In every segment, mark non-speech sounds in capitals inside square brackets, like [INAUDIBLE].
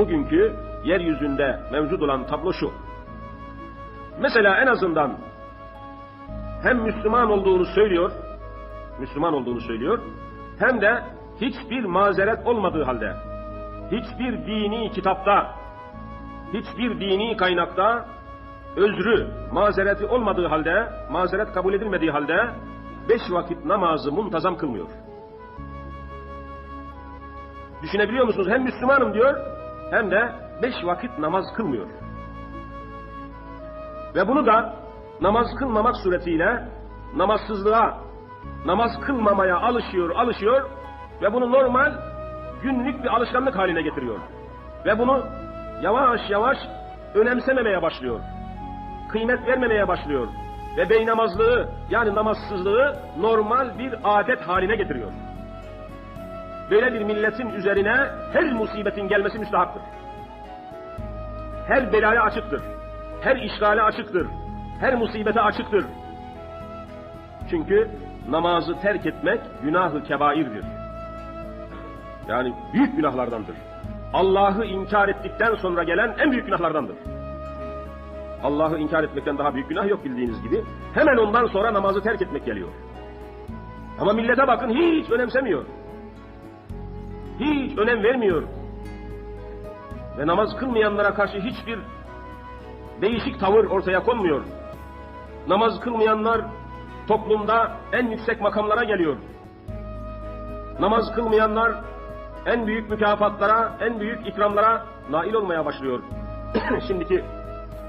bugünkü yeryüzünde mevcut olan tablo şu. Mesela en azından hem Müslüman olduğunu söylüyor, Müslüman olduğunu söylüyor, hem de hiçbir mazeret olmadığı halde, hiçbir dini kitapta, hiçbir dini kaynakta özrü, mazereti olmadığı halde, mazeret kabul edilmediği halde beş vakit namazı muntazam kılmıyor. Düşünebiliyor musunuz? Hem Müslümanım diyor, hem de beş vakit namaz kılmıyor. Ve bunu da namaz kılmamak suretiyle namazsızlığa, namaz kılmamaya alışıyor, alışıyor ve bunu normal günlük bir alışkanlık haline getiriyor. Ve bunu yavaş yavaş önemsememeye başlıyor. Kıymet vermemeye başlıyor. Ve beynamazlığı yani namazsızlığı normal bir adet haline getiriyor. Böyle bir milletin üzerine her musibetin gelmesi müstahaktır. Her belaya açıktır. Her işgale açıktır. Her musibete açıktır. Çünkü namazı terk etmek günahı kebairdir. Yani büyük günahlardandır. Allah'ı inkar ettikten sonra gelen en büyük günahlardandır. Allah'ı inkar etmekten daha büyük günah yok bildiğiniz gibi. Hemen ondan sonra namazı terk etmek geliyor. Ama millete bakın hiç önemsemiyor. Hiç önem vermiyor. Ve namaz kılmayanlara karşı hiçbir değişik tavır ortaya konmuyor. Namaz kılmayanlar toplumda en yüksek makamlara geliyor. Namaz kılmayanlar en büyük mükafatlara, en büyük ikramlara nail olmaya başlıyor. [CLEARS THROAT] Şimdiki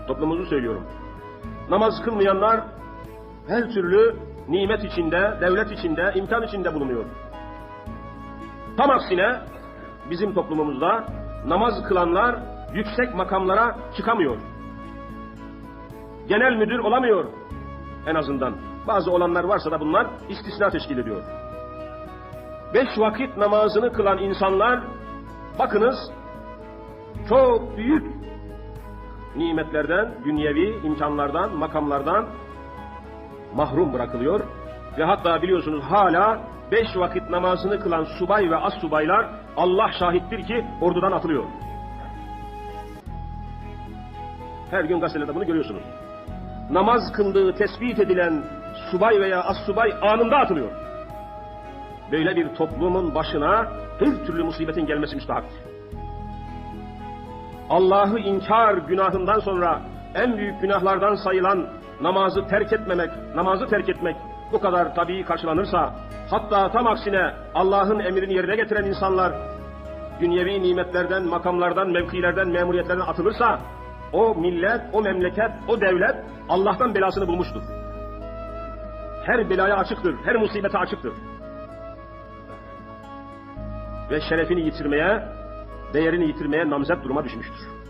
toplumumuzu söylüyorum. Namaz kılmayanlar her türlü nimet içinde, devlet içinde, imkan içinde bulunuyor. Tam aksine bizim toplumumuzda namaz kılanlar yüksek makamlara çıkamıyor. Genel müdür olamıyor en azından. Bazı olanlar varsa da bunlar istisna teşkil ediyor. Beş vakit namazını kılan insanlar bakınız çok büyük nimetlerden, dünyevi imkanlardan, makamlardan mahrum bırakılıyor. Ve hatta biliyorsunuz hala beş vakit namazını kılan subay ve as subaylar Allah şahittir ki ordudan atılıyor. Her gün gazetelerde bunu görüyorsunuz. Namaz kıldığı tespit edilen subay veya as subay anında atılıyor. Böyle bir toplumun başına her türlü musibetin gelmesi müstahaktır. Allah'ı inkar günahından sonra en büyük günahlardan sayılan namazı terk etmemek, namazı terk etmek bu kadar tabii karşılanırsa, hatta tam aksine Allah'ın emrini yerine getiren insanlar dünyevi nimetlerden, makamlardan, mevkilerden, memuriyetlerden atılırsa, o millet, o memleket, o devlet Allah'tan belasını bulmuştur. Her belaya açıktır, her musibete açıktır. Ve şerefini yitirmeye, değerini yitirmeye namzet duruma düşmüştür.